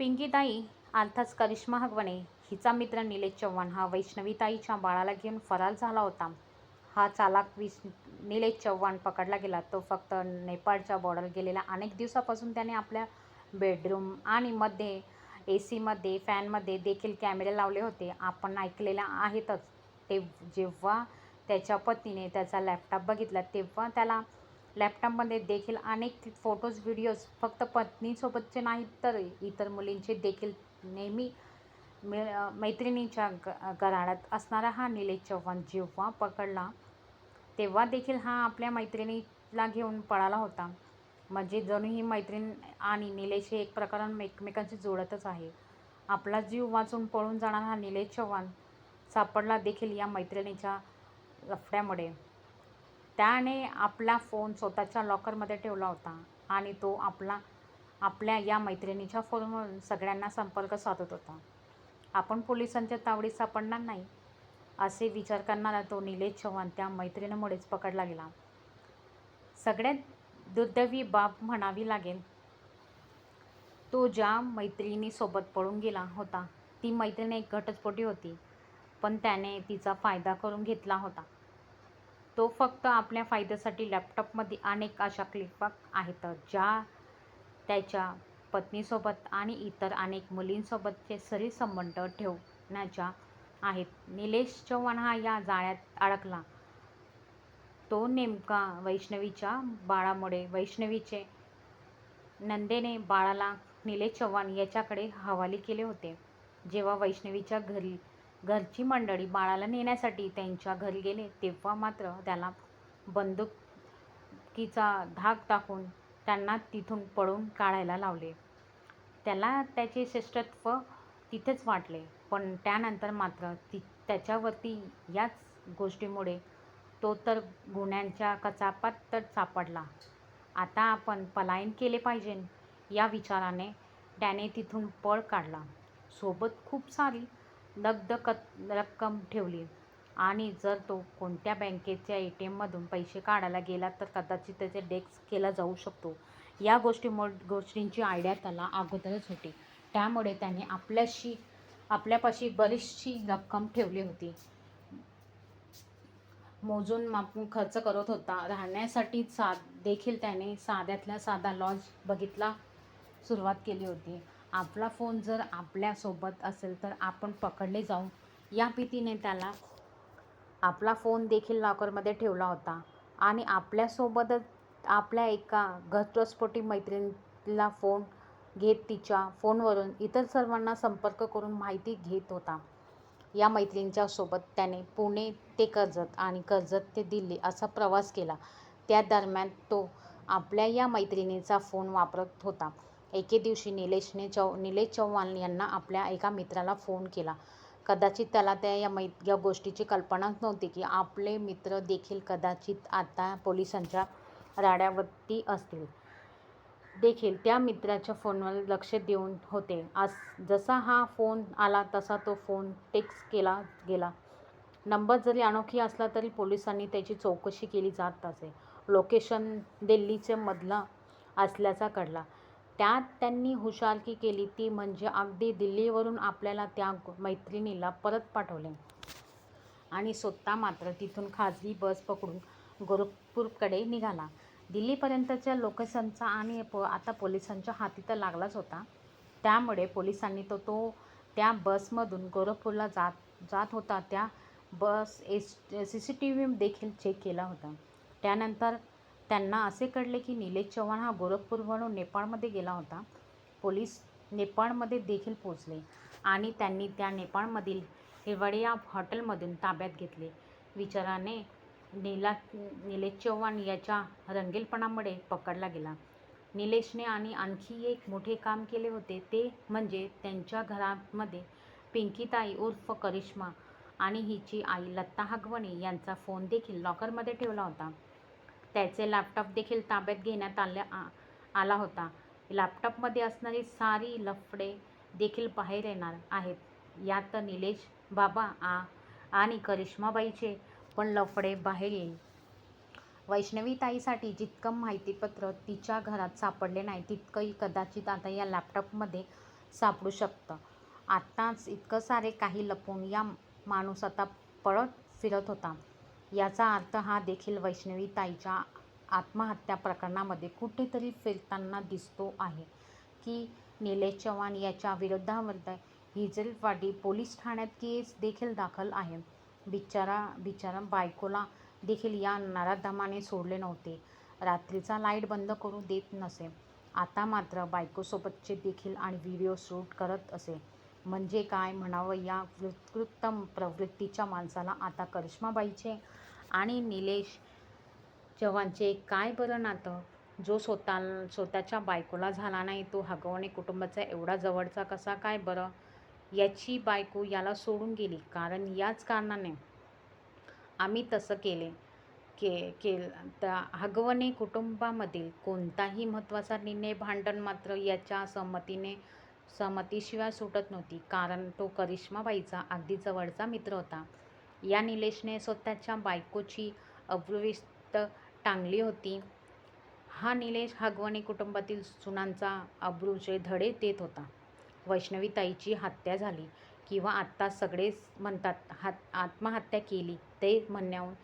पिंकीताई अर्थात करिश्मा हगवणे हिचा मित्र निलेश चव्हाण हा वैष्णवीताईच्या बाळाला घेऊन फरार झाला होता. हा चालाक विस निलेश चव्हाण पकडला गेला. तो फक्त नेपाळच्या बॉर्डर गेलेला. अनेक दिवसापासून त्याने आपल्या बेडरूम आणि मध्ये ए सीमध्ये फॅनमध्ये देखील कॅमेरे लावले होते. आपण ऐकलेल्या आहेतच. ते जेव्हा त्याच्या पतीने त्याचा लॅपटॉप बघितला तेव्हा त्याला लॅपटॉपमध्ये देखील अनेक फोटोज व्हिडिओज फक्त पत्नीसोबतचे नाहीत तर इतर मुलींचे देखील नेहमी मे मैत्रिणीच्या ग घराण्यात असणारा हा निलेश चव्हाण जेव्हा पकडला तेव्हा देखील हा आपल्या मैत्रिणीला घेऊन पळाला होता. म्हणजे जणू ही मैत्रीण आणि निलेश हे एक प्रकारानं एकमेकांशी जोडतच आहे. आपला जीव वाचून पळून जाणारा हा निलेश चव्हाण सापडला देखील या मैत्रिणीच्या लफड्यामुळे त्याने आपला फोन स्वतःच्या लॉकरमध्ये ठेवला होता आणि तो आपला आपल्या या मैत्रिणीच्या फोनवरून सगळ्यांना संपर्क साधत होता. आपण पोलिसांच्या तावडीत सापडणार नाही असे विचार करणारा तो निलेश चव्हाण त्या मैत्रिणीमुळेच पकडला गेला. सगळ्यात दुर्दैवी बाब म्हणावी लागेल तो ज्या मैत्रिणीसोबत पळून गेला होता ती मैत्रिणी एक घटस्फोटी होती पण त्याने तिचा फायदा करून घेतला होता. तो फक्त आपल्या फायद्यासाठी लॅपटॉपमध्ये अनेक अशा क्लिपा आहेत ज्या त्याच्या पत्नीसोबत आणि इतर अनेक मुलींसोबतचे सरी संबंध ठेवण्याच्या आहेत. निलेश चव्हाण हा या जाळ्यात अडकला. तो नेमका वैष्णवीच्या बाळामुळे वैष्णवीचे नंदेने बाळाला निलेश चव्हाण याच्याकडे हवाली केले होते. जेव्हा वैष्णवीच्या घरी घरची मंडळी बाळाला नेण्यासाठी त्यांच्या घरी गेले तेव्हा मात्र त्याला बंदुकीचा धाक टाकून त्यांना तिथून पळून काढायला लावले. त्याला त्याचे श्रेष्ठत्व तिथेच वाटले पण त्यानंतर मात्र ती त्याच्यावरती याच गोष्टीमुळे तो तर गुन्ह्यांच्या कचापात तर सापडला. आता आपण पलायन केले पाहिजे या विचाराने त्याने तिथून पळ काढला. सोबत खूप सारी नगद क रक्कम ठेवली. आणि जर तो कोणत्या बँकेच्या ए टी एममधून पैसे काढायला गेला तर कदाचित त्याचे डेस्क केला जाऊ शकतो. या गोष्टी गोष्टींची आयडिया त्याला अगोदरच होती. त्यामुळे त्याने आपल्याशी आपल्यापाशी बरीचशी रक्कम ठेवली होती. मोजून मापून खर्च करत होता. राहण्यासाठी सा देखील त्याने साध्यातल्या साधा लॉज बघितला सुरुवात केली होती. आपला फोन जर आपल्यासोबत असेल तर आपण पकडले जाऊ या भीतीने त्याला आपला फोन देखील लॉकरमध्ये ठेवला होता. आणि आपल्यासोबतच आपल्या एका घटस्फोटी मैत्रिणीला फोन घेत तिच्या फोनवरून इतर सर्वांना संपर्क करून माहिती घेत होता. या मैत्रिणीच्या सोबत त्याने पुणे ते कर्जत आणि कर्जत ते दिल्ली असा प्रवास केला. त्या दरम्यान तो आपल्या या मैत्रिणीचा फोन वापरत होता. एके दिवशी निलेशने चौ निलेश चव्हाण यांना आपल्या एका मित्राला फोन केला. कदाचित त्याला त्या या मै या गोष्टीची कल्पनाच नव्हती की आपले मित्र देखील कदाचित आता पोलिसांच्या राड्यावरती असतील. देखील त्या मित्राच्या फोनवर लक्ष देऊन होते. आज जसा हा फोन आला तसा तो फोन टेक्स्ट केला गेला. नंबर जरी अनोखी असला तरी पोलिसांनी त्याची चौकशी केली जात असे. लोकेशन दिल्लीचे मधला असल्याचा कळला. त्यात त्यांनी हुशारकी केली. ती म्हणजे अगदी दिल्लीवरून आपल्याला त्या मैत्रिणीला परत पाठवले. आणि स्वतः मात्र तिथून खाजगी बस पकडून गोरखपूरकडे निघाला. दिल्लीपर्यंतच्या लोकेशनचा आणि प आता पोलिसांच्या हाती तर लागलाच होता. त्यामुळे पोलिसांनी तो तो त्या बसमधून गोरखपूरला जात जात होता. त्या bus S C C T V देखील चेक केला होता. त्यानंतर त्यांना असे कळले की निलेश चव्हाण हा गोरखपूरवरून नेपाळमध्ये गेला होता. पोलीस नेपाळमध्ये देखील पोचले आणि त्यांनी त्या नेपाळमधील हिवाडिया हॉटेलमधून ताब्यात घेतले. विचाराने नीला निलेश चव्हाण याच्या रंगीलपणामुळे पकडला गेला. निलेशने आणि आणखी एक मोठे काम केले होते ते म्हणजे त्यांच्या घरामध्ये पिंकीताई उर्फ करिश्मा आणि हिची आई लत्ता हगवणे यांचा फोन देखील लॉकरमध्ये ठेवला होता. त्याचे लॅपटॉप देखील ताब्यात घेण्यात आले आ आला होता. लॅपटॉपमध्ये असणारी सारी लफडे देखील बाहेर येणार आहेत. यात निलेश बाबा आ आणि करिश्माबाईचे पण लफडे बाहेर येईल. वैष्णवीताईसाठी जितकं माहितीपत्र तिच्या घरात सापडले नाही तितकंही कदाचित आता या लॅपटॉपमध्ये सापडू शकतं. आत्ताच इतकं सारे काही लपवून या माणूस आता पळत फिरत होता. याचा अर्थ हा देखील वैष्णवी ताईच्या आत्महत्या प्रकरणामध्ये कुठेतरी फिरताना दिसतो आहे की निलेश चव्हाण याच्या विरोधामध्ये हिजलवाडी पोलीस ठाण्यात केस देखील दाखल आहे. बिचारा बिचारा बायकोला देखील या नराधमाने सोडले नव्हते. रात्रीचा लाइट बंद करू देत नसे. आता मात्र बायकोसोबतचे देखील आणि व्हिडिओ शूट करत असे. म्हणजे काय म्हणावं या विकृत प्रवृत्तीच्या माणसाला आता करिश्माबाईचे आणि निलेश चव्हाणचे काय बरं नातं? जो स्वतः स्वतःच्या बायकोला झाला नाही तो हगवणे कुटुंबाचा एवढा जवळचा कसा काय बरं? याची बायको याला सोडून गेली कारण याच कारणाने आम्ही तसं केले के के त्या हगवणे कुटुंबामधील कोणताही महत्त्वाचा निर्णय भांडण मात्र याच्या संमतीने सहमतीशिवाय सुटत नव्हती कारण तो करिश्माबाईचा अगदी जवळचा मित्र होता. या निलेशने स्वतःच्या बायकोची अब्रुविस्त टांगली होती. हा निलेश हगवणे कुटुंबातील सुनांचा अब्रूचे धडे देत होता. वैष्णवीताईची हत्या झाली किंवा आत्ता सगळेच म्हणतात हात आत्महत्या केली ते म्हणण्याहून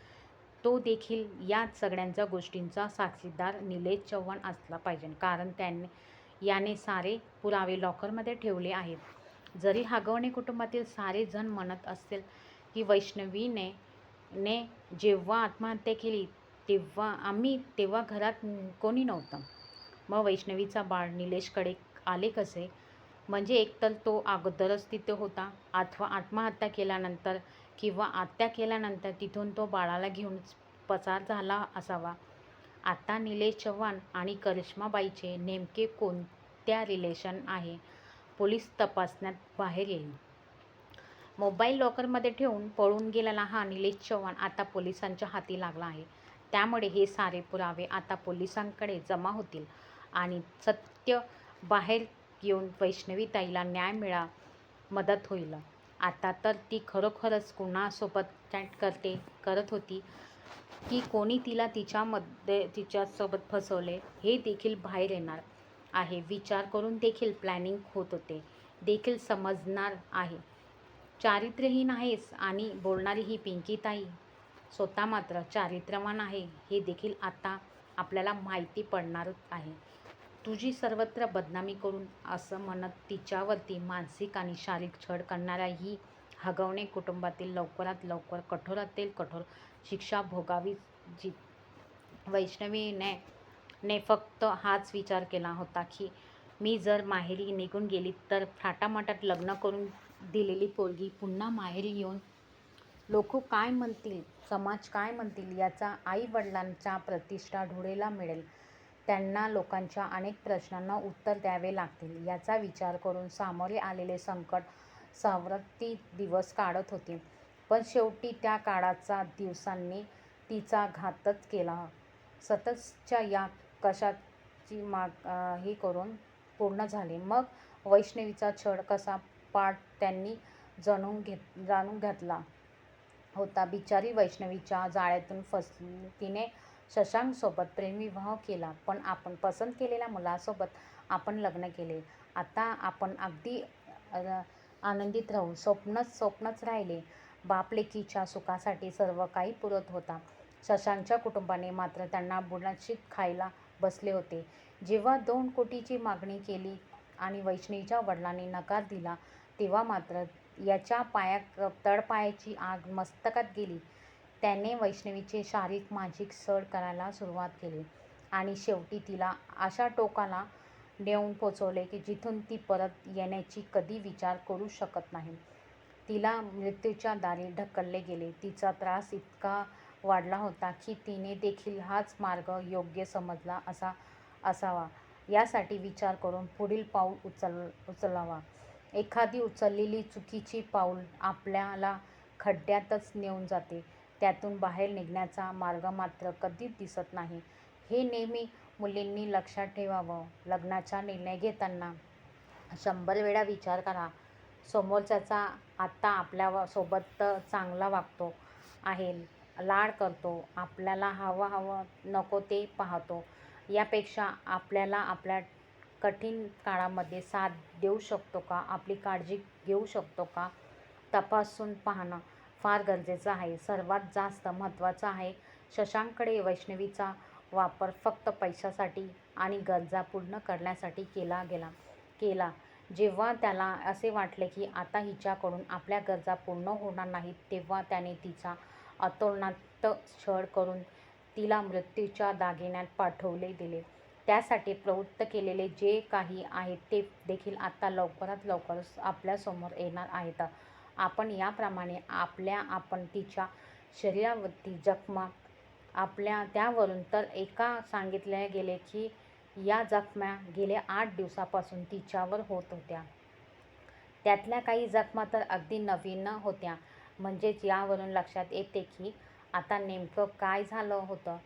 तो देखील या सगळ्यांच्या गोष्टींचा साक्षीदार निलेश चव्हाण असला पाहिजे. कारण त्यांनी याने सारे पुरावे लॉकरमध्ये ठेवले आहेत. जरी हागवणे कुटुंबातील सारे जण म्हणत असतील की वैष्णवीने ने जेव्हा आत्महत्या केली तेव्हा आम्ही तेव्हा घरात कोणी नव्हतं. मग वैष्णवीचा बाळ निलेशकडे आले कसे? म्हणजे एकतर तो अगोदरच तिथे होता अथवा आत्महत्या केल्यानंतर किंवा आत्या केल्यानंतर तिथून तो बाळाला घेऊन पसार झाला असावा. आता निलेश चव्हाण आणि करिश्माबाईचे नेमके कोणत्या रिलेशन आहे? पोलीस तपासण्यात बाहेर येईल. मोबाईल लॉकरमध्ये ठेवून पळून गेलेला हा निलेश चव्हाण आता पोलिसांच्या हाती लागला आहे. त्यामुळे हे सारे पुरावे आता पोलिसांकडे जमा होतील आणि सत्य बाहेर येऊन वैष्णवीताईला न्याय मिळा मदत होईल. आता तर ती खरोखरच कुणासोबत चॅट करते करत होती? की कोणी तिला तिच्यामध्ये तिच्यासोबत फसवले हे देखील बाहेर येणार आहे. विचार करून देखील प्लॅनिंग होत होते. देखील समजणार आहे. चारित्र्यहीन आहेस आणि बोलणारी ही पिंकीताई स्वतः मात्र चारित्र्यवान आहे हे देखील आता आपल्याला माहिती पडणारच आहे. तुझी सर्वत्र बदनामी करून असं म्हणत तिच्यावरती मानसिक आणि शारीरिक छळ करणाऱ्या ही हगवणे कुटुंबातील लवकरात लवकर कठोरातील कठोर शिक्षा भोगावी जी. वैष्णवीने ने फक्त हाच विचार केला होता की मी जर माहेरी निघून गेली तर फाटामाटात लग्न करून दिलेली पोरगी पुन्हा माहेरी येऊन लोक काय म्हणतील समाज काय म्हणतील याचा आई वडिलांच्या प्रतिष्ठा धुळेला मिळेल. त्यांना लोकांच्या अनेक प्रश्नांना उत्तर द्यावे लागतील याचा विचार करून सामोरे आलेले संकट सावरती दिवस काढत होती. पण शेवटी त्या काळाचा दिवसांनी तिचा घातच केला. सततच्या या कशाची माग हे करून पूर्ण झाली. मग वैष्णवीचा छळ कसा पाठ त्यांनी जाणून घेत जाणून घातला होता. बिचारी वैष्णवीच्या जाळ्यातून फसली तिने शशांकसोबत प्रेमविवाह केला. पण आपण पसंत केलेल्या मुलासोबत आपण लग्न केले. आता आपण अगदी आनंदित राहू स्वप्नच स्वप्नच राहिले. बापलेकीच्या सुखासाठी सर्व काही पुरत होता. शशांकच्या कुटुंबाने मात्र त्यांना बुणाशीत खायला बसले होते. जेव्हा दोन कोटीची मागणी केली आणि वैष्णवीच्या वडिलांनी नकार दिला तेव्हा मात्र याच्या पाया तळपायाची आग मस्तकात गेली. त्याने वैष्णवीचे शारीरिक मानसिक सड करायला सुरुवात केली. आणि शेवटी तिला अशा टोकाला नेऊन पोचवले की जिथून ती परत येण्याची कधी विचार करू शकत नाही. तिला मृत्यूच्या दारी ढकलले गेले. तिचा त्रास इतका वाढला होता की तिने देखील हाच मार्ग योग्य समजला असा असावा. यासाठी विचार करून पुढील पाऊल उचल उचलावा. एखादी उचललेली चुकीची पाऊल आपल्याला खड्ड्यातच नेऊन जाते. त्यातून बाहेर निघण्याचा मार्ग मात्र कधीच दिसत नाही. हे नेहमी मुलींनी लक्षात ठेवावं लग्नाचा निर्णय घेताना. शंभर वेळा विचार करा. समोरच्याचा आत्ता आपल्यासोबत चांगला वागतो आहे लाड करतो. आपल्याला हवं हवं नको ते पाहतो. यापेक्षा आपल्याला आपल्या कठीण काळामध्ये साथ देऊ शकतो का? आपली काळजी घेऊ शकतो का? तपासून पाहणं फार गरजेचं आहे. सर्वात जास्त महत्त्वाचं आहे शशांकडे वैष्णवीचा वापर फक्त पैशासाठी आणि गरजा पूर्ण करण्यासाठी केला गेला केला. जेव्हा त्याला असे वाटले की आता हिच्याकडून आपल्या गरजा पूर्ण होणार नाहीत तेव्हा त्याने तिचा अतोलनात छळ करून तिला मृत्यूच्या दागिन्यात पाठवले दिले. त्यासाठी प्रवृत्त केलेले जे काही आहे ते देखील आता लवकरात लवकर आपल्यासमोर येणार आहेत. आपण याप्रमाणे आपल्या आपण तिच्या शरीरावरती जखमा आपल्या त्यावरून तर एका सांगितले गेले की या जखम्या गेल्या आठ दिवसापासून तिच्यावर होत होत्या. त्यातल्या काही जखमा तर अगदी नवीन होत्या. म्हणजेच यावरून लक्षात येते की आता नेमकं काय झालं होतं?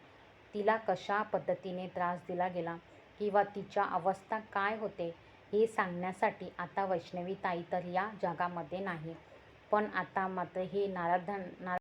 तिला कशा पद्धतीने त्रास दिला गेला? किंवा तिच्या अवस्था काय होते? हे सांगण्यासाठी आता वैष्णवी ताई तर या जगामध्ये नाही. पण आता मात्र हे नाराधन नारा